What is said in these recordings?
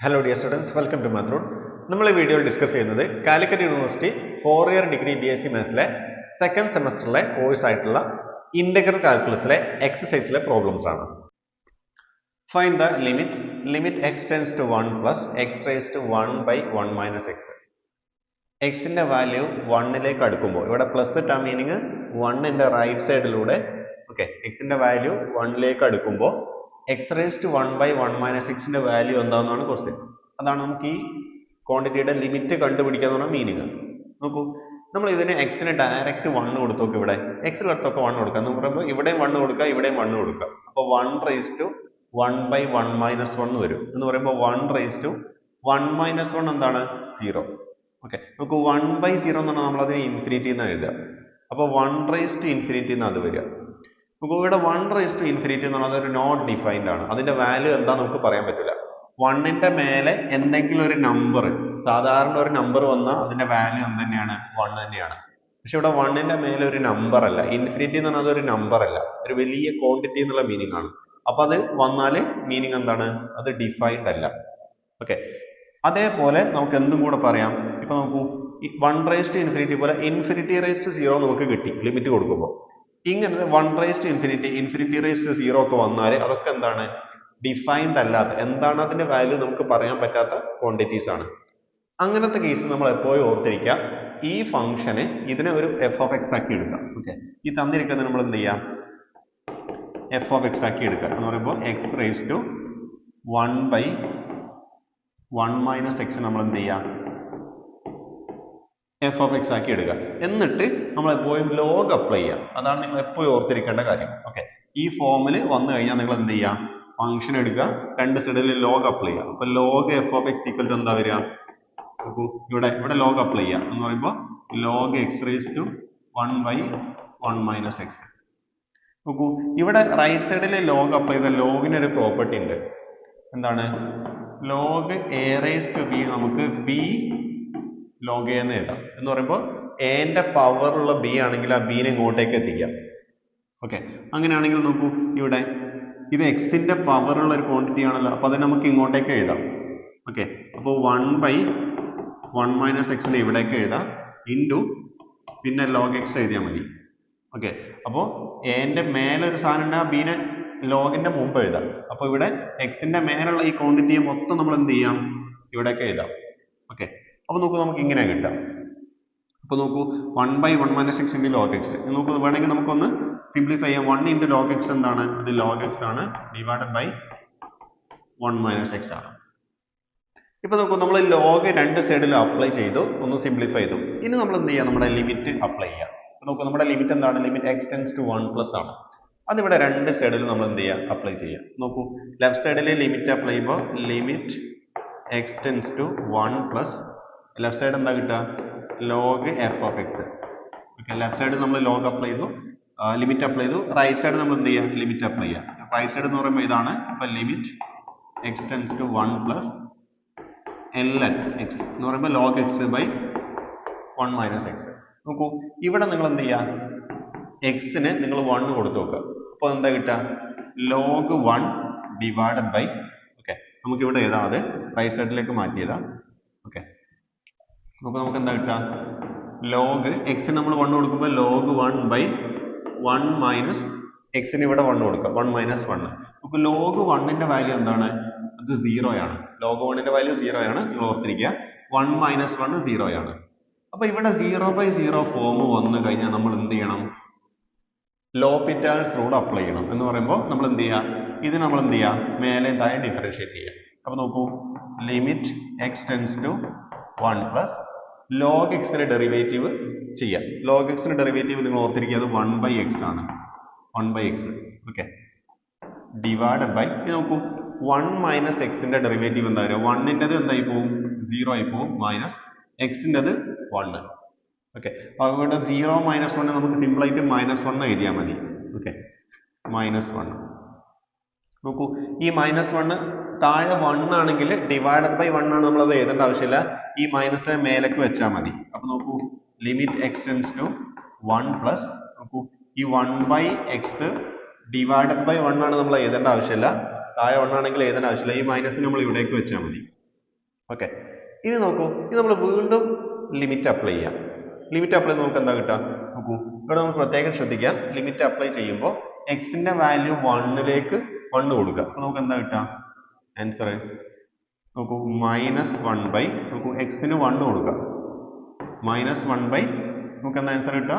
Hello dear students welcome to മാത്രൂൺ നമ്മൾ ഈ വീഡിയോയിൽ ഡിസ്കസ് ചെയ്യുന്നത് Calicut university four year degree B S C മാത്സിലെ second സെമസ്റ്ററിലെ കോഴ്സ് ആയിട്ടുള്ള ഇന്റഗ്രൽ കാൽക്കുലസിലെ എക്സസൈസിലെ പ്രോബ്ലംസ് ആണ്. Find the limit limit x tends to one plus x raise to one by one minus x എക്സിന്റെ വാല്യൂ വണ്ണിലേക്ക് അടുക്കുമ്പോൾ ഇവിടെ പ്ലസ് ഇട്ടാ മീനിങ് വണ്ണിന്റെ റൈറ്റ് സൈഡിലൂടെ ഓക്കെ എക്സിന്റെ വാല്യൂ വണ്ണിലേക്ക് അടുക്കുമ്പോൾ x raise to one by one minus എക്സിന്റെ വാല്യൂ എന്താണെന്നാണ് ക്വസ്റ്റ്യൻ അതാണ് നമുക്ക് ഈ ക്വാണ്ടിറ്റിയുടെ ലിമിറ്റ് കണ്ടുപിടിക്കാൻ പറഞ്ഞാൽ മീനിങ് നോക്കൂ നമ്മൾ ഇതിന് എക്സിന് ഡയറക്റ്റ് വണ്ണ് കൊടുത്തു നോക്കും ഇവിടെ. എക്സിലടുത്തൊക്കെ വണ്ണ് കൊടുക്കാം. എന്ന് പറയുമ്പോൾ ഇവിടെയും വണ്ണ് കൊടുക്കുക ഇവിടെയും വണ്ണ് കൊടുക്കുക അപ്പോൾ one raise to one by one minus one വരും. എന്ന് പറയുമ്പോൾ one raise to one minus one എന്താണ്? സീറോ ഓക്കെ നമുക്ക് വൺ ബൈ സീറോ എന്ന് പറഞ്ഞാൽ നമ്മൾ അതിന് ഇൻഫിനിറ്റി എന്ന് എഴുതുക. അപ്പോൾ വൺ റേസ് ടു ഇൻഫിനിറ്റി എന്ന് അത് വരിക. നമുക്ക് ഇവിടെ വൺ റേസ് ടു ഇൻഫിനിറ്റി എന്ന് പറഞ്ഞാൽ ഒരു നോട്ട് ഡിഫൈൻഡ് ആണ്. അതിന്റെ വാല്യൂ എന്താ നമുക്ക് പറയാൻ പറ്റില്ല. വണ്ണിന്റെ മേലെ എന്തെങ്കിലും ഒരു നമ്പർ സാധാരണ ഒരു നമ്പർ വന്നാൽ അതിന്റെ വാല്യൂ എന്ത് തന്നെയാണ് വൺ തന്നെയാണ്. പക്ഷെ ഇവിടെ വണ്ണിന്റെ മേലെ ഒരു നമ്പർ അല്ല. ഇൻഫിനിറ്റി എന്ന് പറഞ്ഞാൽ അതൊരു നമ്പർ അല്ല. ഒരു വലിയ ക്വാണ്ടിറ്റി എന്നുള്ള മീനിങ് ആണ്. അപ്പൊ അത് വന്നാൽ മീനിങ് എന്താണ്? അത് ഡിഫൈൻഡ് അല്ല. ഓക്കെ അതേപോലെ നമുക്ക് എന്തും കൂടെ പറയാം. ഇപ്പൊ നോക്കൂ. വൺ റേസ് ടു ഇൻഫിനിറ്റി പോലെ ഇൻഫിനിറ്റി റേസ് ടു സീറോ നമുക്ക് കിട്ടി. ലിമിറ്റ് കൊടുക്കുമ്പോൾ ഇങ്ങനെ one raise to infinity infinity raise to zero ഒക്കെ വന്നാൽ അതൊക്കെ എന്താണ്? ഡിഫൈൻഡ് അല്ലാത്ത എന്താണ് അതിന്റെ വാല്യൂ നമുക്ക് പറയാൻ പറ്റാത്ത ക്വാണ്ടിറ്റീസ് ആണ്. അങ്ങനത്തെ കേസ് നമ്മൾ എപ്പോഴും ഓർത്തിരിക്കുക. ഈ ഫംഗ്ഷന് ഇതിനെ ഒരു എഫ് ഓഫ് എക്സ് ആക്കി എടുക്കാം. ഓക്കെ ഈ തന്നിരിക്കുന്നത് നമ്മൾ എന്ത് ചെയ്യാം? എഫ് ഓഫ് എക്സ് ആക്കി എടുക്കുക. എന്ന് പറയുമ്പോൾ x raise to one by one minus x നമ്മൾ എന്ത് ചെയ്യാം? എഫ് ഓഫ് എക്സ് ആക്കി എടുക്കുക. എന്നിട്ട് നമ്മൾ എപ്പോഴും ലോഗ് അപ്ലൈ ചെയ്യുക അതാണ് നിങ്ങൾ എപ്പോഴും ഓർത്തിരിക്കേണ്ട കാര്യം. ഓക്കെ ഈ ഫോമിൽ വന്നു കഴിഞ്ഞാൽ നിങ്ങൾ എന്ത് ചെയ്യാം? ഫംഗ്ഷൻ എടുക്കുക. രണ്ട് സൈഡിൽ ലോഗ് അപ്ലൈ ചെയ്യുക. അപ്പൊ log f of x equal എന്താ വരിക? നോക്കൂ. ഇവിടെ ഇവിടെ ലോഗ് അപ്ലൈ ചെയ്യുക. എന്ന് പറയുമ്പോൾ log x raise to one by one minus x നോക്കൂ. ഇവിടെ റൈറ്റ് സൈഡിൽ ലോഗ് അപ്ലൈ ചെയ്ത ലോഗിന് ഒരു പ്രോപ്പർട്ടി ഉണ്ട്. എന്താണ്? Log a raise to b നമുക്ക് ബി ലോഗ് എ എന്ന് എഴുതാം. എന്ന് പറയുമ്പോൾ എന്റെ പവറുള്ള ബി ആണെങ്കിൽ ആ ബീനെ ഇങ്ങോട്ടേക്ക് എത്തിക്കാം. ഓക്കെ അങ്ങനെയാണെങ്കിൽ നോക്കൂ ഇവിടെ ഇത് എക്സിന്റെ പവറുള്ള ഒരു ക്വാണ്ടിറ്റി ആണല്ലോ. അപ്പോൾ അത് നമുക്ക് ഇങ്ങോട്ടേക്ക് എഴുതാം. ഓക്കെ അപ്പോൾ വൺ ബൈ വൺ മൈനസ് എക്സിനെ ഇവിടേക്ക് എഴുതാം. ഇന്റു പിന്നെ ലോഗ് എക്സ് എഴുതിയാൽ മതി. ഓക്കെ അപ്പോൾ ന്റെ മേലെ ഒരു സാധനം ഉണ്ട് ആ ബീനെ ലോഗിന്റെ മുമ്പ് എഴുതാം. അപ്പോൾ ഇവിടെ എക്സിന്റെ മേലുള്ള ഈ ക്വാണ്ടിറ്റിയെ മൊത്തം നമ്മൾ എന്ത് ചെയ്യാം? ഇവിടേക്ക് എഴുതാം. ഓക്കെ അപ്പോൾ നോക്കൂ നമുക്ക് ഇങ്ങനെ കിട്ടാം. അപ്പോൾ നോക്കൂ one by one minus x into log x നോക്കൂ വേണമെങ്കിൽ നമുക്കൊന്ന് സിംപ്ലിഫൈ ചെയ്യാം. വൺ ഇന്റു ലോഗ് എക്സ് എന്താണ്? ഇത് ലോഗ് എക്സ് ആണ്. Divided by one minus x ആണ്. ഇപ്പൊ നോക്കൂ നമ്മൾ ലോഗ് രണ്ട് സൈഡിലും അപ്ലൈ ചെയ്തു. ഒന്ന് സിംപ്ലിഫൈ ചെയ്തു. ഇനി നമ്മൾ എന്ത് ചെയ്യാം? നമ്മുടെ ലിമിറ്റ് അപ്ലൈ ചെയ്യാം. നോക്കൂ നമ്മുടെ ലിമിറ്റ് എന്താണ്? Limit x tends to one plus ആണ്. അതിവിടെ രണ്ട് സൈഡിലും നമ്മൾ എന്ത് ചെയ്യാം? അപ്ലൈ ചെയ്യാം. നോക്കൂ ലെഫ്റ്റ് സൈഡിൽ ലിമിറ്റ് അപ്ലൈ ചെയ്യുമ്പോൾ limit x tends to one plus left side എന്താ കിട്ടുക? Log f of x okay left side നമ്മൾ ലോഗ് അപ്ലൈ ചെയ്തു. ലിമിറ്റ് അപ്ലൈ ചെയ്തു. റൈറ്റ് സൈഡ് നമ്മൾ എന്ത് ചെയ്യുക? ലിമിറ്റ് അപ്ലൈ ചെയ്യുക. റൈറ്റ് സൈഡ് എന്ന് പറയുമ്പോൾ ഇതാണ്. അപ്പൊ limit x tends to one plus L N x എന്ന് പറയുമ്പോൾ log x by one minus x നോക്കൂ ഇവിടെ നിങ്ങൾ എന്ത് ചെയ്യുക? എക്സിന് നിങ്ങൾ വൺ കൊടുത്തു നോക്കുക. അപ്പോൾ എന്താ കിട്ടുക? Log one divided by okay നമുക്ക് ഇവിടെ എഴുതാം അത് റൈറ്റ് സൈഡിലേക്ക് എഴുതാം ഓക്കെ അപ്പോൾ നമുക്ക് എന്താ കിട്ടുക? ലോഗ് എക്സിന് നമ്മൾ വൺ കൊടുക്കുമ്പോൾ log one by one minus എക്സിന് ഇവിടെ വൺ കൊടുക്കുക വൺ മൈനസ് വൺ നമുക്ക് ലോഗ് വണ്ണിന്റെ വാല്യൂ എന്താണ്? അത് സീറോ ആണ്. ലോഗ് വണ്ണിന്റെ വാല്യൂ സീറോ ആണ്. നിങ്ങൾ ഓർത്തിരിക്കുക. വൺ മൈനസ് വൺ സീറോ ആണ്. അപ്പോൾ ഇവിടെ സീറോ ബൈ സീറോ ഫോം വന്നു കഴിഞ്ഞാൽ നമ്മൾ എന്ത് ചെയ്യണം? ലോപിറ്റാൽസ് റൂൾ അപ്ലൈ ചെയ്യണം. എന്ന് പറയുമ്പോൾ നമ്മൾ എന്ത് ചെയ്യുക? ഇത് നമ്മൾ എന്ത് ചെയ്യുക? മേലെ താഴെ ഡിഫറൻഷിയേറ്റ് ചെയ്യുക. അപ്പോൾ നോക്കൂ. Limit x tends to one plus log ന്റെ ഡെറിവേറ്റീവ് ചെയ്യാം. ലോഗ് ന്റെ ഡെറിവേറ്റീവ് നിങ്ങൾ ഓർത്തിരിക്കുക അത് വൺ ബൈ എക്സ് ആണ്. One by x okay divided by നോക്കൂ. വൺ മൈനസ് എക്സിന്റെ ഡെറിവേറ്റീവ് എന്താ വരിക? വണ്ണിന്റെത് എന്തായി പോവും? സീറോ ആയി പോവും. മൈനസ് എക്സിന്റെത് വണ്ണ് ഓക്കെ അതുകൊണ്ട് സീറോ മൈനസ് വൺ നമുക്ക് സിമ്പിൾ ആയിട്ട് മൈനസ് വൺ എഴുതിയാൽ മതി. ഓക്കെ മൈനസ് വൺ നോക്കൂ. ഈ മൈനസ് വണ്ണ് താഴെ വൺ ആണെങ്കിൽ ഡിവൈഡഡ് ബൈ വൺ ആണ് നമ്മളത് എഴുതേണ്ട ആവശ്യമില്ല. ഈ മൈനസിനെ മേലേക്ക് വെച്ചാൽ മതി. അപ്പൊ നോക്കൂ limit x to one plus നോക്കൂ ഈ one by x divided by one ആണ് നമ്മൾ എഴുതേണ്ട ആവശ്യമില്ല. താഴെ വൺ ആണെങ്കിൽ എഴുതേണ്ട ആവശ്യമില്ല. ഈ മൈനസ് നമ്മൾ ഇവിടേക്ക് വെച്ചാൽ മതി. ഓക്കെ ഇനി നോക്കൂ ഇത് നമ്മൾ വീണ്ടും ലിമിറ്റ് അപ്ലൈ ചെയ്യാം. ലിമിറ്റ് അപ്ലൈ നമുക്ക് എന്താ കിട്ടുക? നോക്കൂ ഇവിടെ നമ്മൾ പ്രത്യേകം ശ്രദ്ധിക്കാം ലിമിറ്റ് അപ്ലൈ ചെയ്യുമ്പോൾ എക്സിന്റെ വാല്യൂ വണ്ണിലേക്ക് വണ്ണ് കൊടുക്കുക. അപ്പൊ നമുക്ക് എന്താ കിട്ടുക? ആൻസർ നോക്കൂ മൈനസ് വൺ ബൈ നോക്കൂ എക്സിന് വൺ കൊടുക്കുക മൈനസ് വൺ ബൈ നമുക്ക് എന്താ ആൻസർ കിട്ടുക?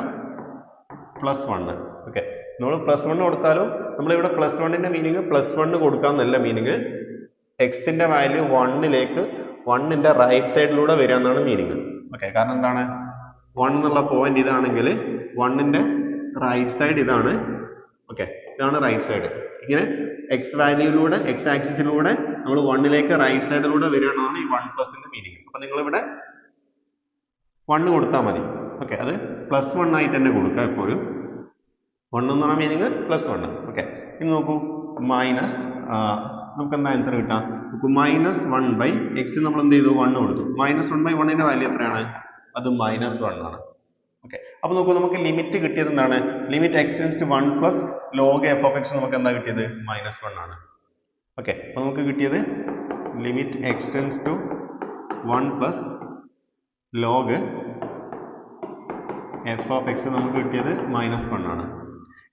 പ്ലസ് വണ്ണ് ഓക്കെ നമ്മൾ പ്ലസ് വണ്ണ് കൊടുത്താലും നമ്മളിവിടെ പ്ലസ് വണ്ണിന്റെ മീനിങ് പ്ലസ് വണ്ണ് കൊടുക്കാമെന്നല്ല മീനിങ് എക്സിന്റെ വാല്യൂ വണ്ണിലേക്ക് വണ്ണിന്റെ റൈറ്റ് സൈഡിലൂടെ വരിക എന്നാണ് മീനിങ് ഓക്കെ കാരണം എന്താണ്? വൺ എന്നുള്ള പോയിന്റ് ഇതാണെങ്കിൽ വണ്ണിന്റെ റൈറ്റ് സൈഡ് ഇതാണ്. ഓക്കെ ഇതാണ് റൈറ്റ് സൈഡ് ഇങ്ങനെ എക്സ് വാല്യൂയിലൂടെ എക്സ് ആക്സിസിലൂടെ നമ്മൾ വണ്ണിലേക്ക് റൈറ്റ് സൈഡിലൂടെ വരികയാണെന്നാണ് ഈ വൺ പ്ലസിന്റെ മീനിങ് അപ്പൊ നിങ്ങളിവിടെ വണ്ണ് കൊടുത്താൽ മതി. ഓക്കെ അത് പ്ലസ് വൺ ആയിട്ട് തന്നെ കൊടുക്കുക എപ്പോഴും. വൺ എന്ന് പറഞ്ഞ മീനിങ് പ്ലസ് വൺ ഓക്കെ ഇനി നോക്കൂ. മൈനസ് നമുക്ക് എന്താ ആൻസർ കിട്ടാം? നോക്കൂ മൈനസ് വൺ ബൈ എക്സ് നമ്മൾ എന്ത് ചെയ്തു? വണ്ണ് കൊടുത്തു. മൈനസ് വൺ ബൈ വണ്ണിന്റെ വാല്യൂ എത്രയാണ്? അത് മൈനസ് വൺ ആണ്. ഓക്കെ അപ്പൊ നോക്കൂ നമുക്ക് ലിമിറ്റ് കിട്ടിയത് എന്താണ്? Limit x tends to one plus log f of x നമുക്ക് എന്താ കിട്ടിയത്? മൈനസ് വൺ ആണ്. ഓക്കെ അപ്പോൾ നമുക്ക് കിട്ടിയത് limit x tends to one plus log f of x നമുക്ക് കിട്ടിയത് മൈനസ് വൺ ആണ്.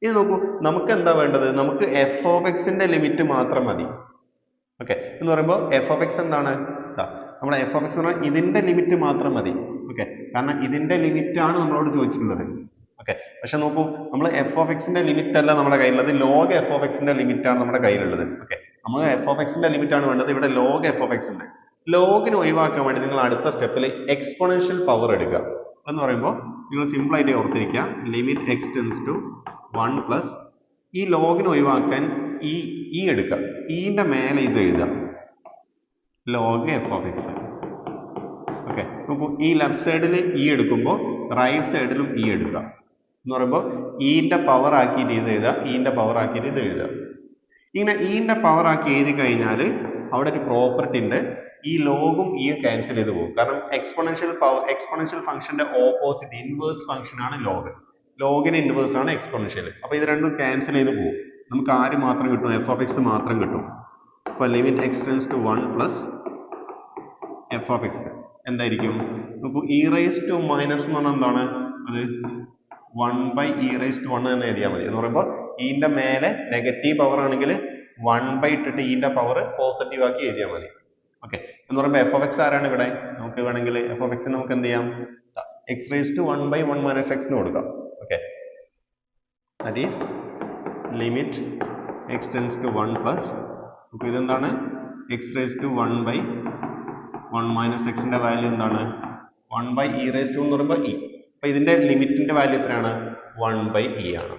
ഇനി നോക്കൂ നമുക്ക് എന്താ വേണ്ടത്? നമുക്ക് എഫ് ഓഫ് എക്സിന്റെ ലിമിറ്റ് മാത്രം മതി. ഓക്കെ എന്ന് പറയുമ്പോൾ എഫ് ഓഫ് എക്സ് എന്താണ്? നമ്മുടെ എഫ് ഓഫ് എക്സ് പറഞ്ഞാൽ ഇതിന്റെ ലിമിറ്റ് മാത്രം മതി. ഓക്കെ കാരണം ഇതിന്റെ ലിമിറ്റ് ആണ് നമ്മളോട് ചോദിച്ചിട്ടുള്ളത്. ഓക്കെ പക്ഷെ നോക്കൂ നമ്മൾ എഫ് ഓഫ് എക്സിന്റെ ലിമിറ്റ് അല്ല നമ്മുടെ കയ്യിലുള്ളത്. ലോഗ് എഫ് ഓഫ് എക്സിന്റെ ലിമിറ്റ് ആണ് നമ്മുടെ കയ്യിലുള്ളത്. ഓക്കെ നമ്മൾ എഫ് ഓഫ് എക്സിന്റെ ലിമിറ്റ് ആണ് വേണ്ടത്. ഇവിടെ ലോഗ് എഫ് ഓഫ് എക്സിന്റെ ലോഗിന് ഒഴിവാക്കാൻ വേണ്ടി നിങ്ങൾ അടുത്ത സ്റ്റെപ്പിൽ എക്സ്പോണൻഷ്യൽ പവർ എടുക്കുക. എന്ന് പറയുമ്പോൾ നിങ്ങൾ സിമ്പിൾ ആയിട്ട് ഓർത്തിരിക്കുക. Limit x tends to one plus ഈ ലോഗിന് ഒഴിവാക്കാൻ ഈ ഈ എടുക്കുക. ഈന്റെ മേലെ ഇത് എഴുതുക. Log f of x okay നോക്കൂ ഈ ലെഫ്റ്റ് സൈഡിൽ ഇ എടുക്കുമ്പോൾ റൈറ്റ് സൈഡിലും ഇ എടുക്കുക. എന്ന് പറയുമ്പോൾ ഈന്റെ പവർ ആക്കിയിട്ട് ഇത് എഴുതുക ഈന്റെ പവർ ആക്കിയിട്ട് ഇത് എഴുതുക. ഇങ്ങനെ ഈന്റെ പവർ ആക്കി എഴുതി കഴിഞ്ഞാൽ അവിടെ ഒരു പ്രോപ്പർട്ടി ഉണ്ട്. ഈ ലോഗും ഈ ക്യാൻസൽ ചെയ്ത് പോകും. കാരണം എക്സ്പോണൻഷ്യൽ പവർ എക്സ്പോണൻഷ്യൽ ഫംഗ്ഷന്റെ ഓപ്പോസിറ്റ് ഇൻവേഴ്സ് ഫംഗ്ഷൻ ആണ് ലോഗ് ലോഗിന് ഇൻവേഴ്സ് ആണ് എക്സ്പോണൻഷ്യൽ അപ്പോൾ ഇത് രണ്ടും ക്യാൻസൽ ചെയ്ത് പോകും. നമുക്ക് ആര് മാത്രം കിട്ടും? എഫ് ഓഫ് എക്സ് മാത്രം കിട്ടും. അപ്പൊ limit x tends to one plus f of x എന്തായിരിക്കും? നോക്കൂ ഇ റേസ് ടു മൈനസ് എന്ന് പറഞ്ഞാൽ എന്താണ്? അത് one by e raise to one തന്നെ എഴുതിയാൽ മതി. എന്ന് പറയുമ്പോൾ ഈന്റെ മേലെ നെഗറ്റീവ് പവർ ആണെങ്കിൽ വൺ ബൈ ഇട്ടിട്ട് ഈന്റെ പവർ പോസിറ്റീവ് ആക്കി എഴുതിയാൽ മതി. ഓക്കെ എന്ന് പറയുമ്പോൾ എഫ് ഓഫ് എക്സ് ആരാണ് ഇവിടെ? നമുക്ക് വേണമെങ്കിൽ എഫ് ഓഫ് എക്സ് നമുക്ക് എന്ത് ചെയ്യാം? X raise to one by one minus x എന്ന് കൊടുക്കാം. Okay that is limit x tends to one plus അപ്പോൾ ഇതെന്താണ്? X raise to one by one minus എക്സിന്റെ വാല്യൂ എന്താണ്? One by e raise to എന്ന് പറയുമ്പോൾ ഇ അപ്പൊ ഇതിന്റെ ലിമിറ്റിന്റെ വാല്യൂ എത്രയാണ്? വൺ ബൈ ഇ ആണ്.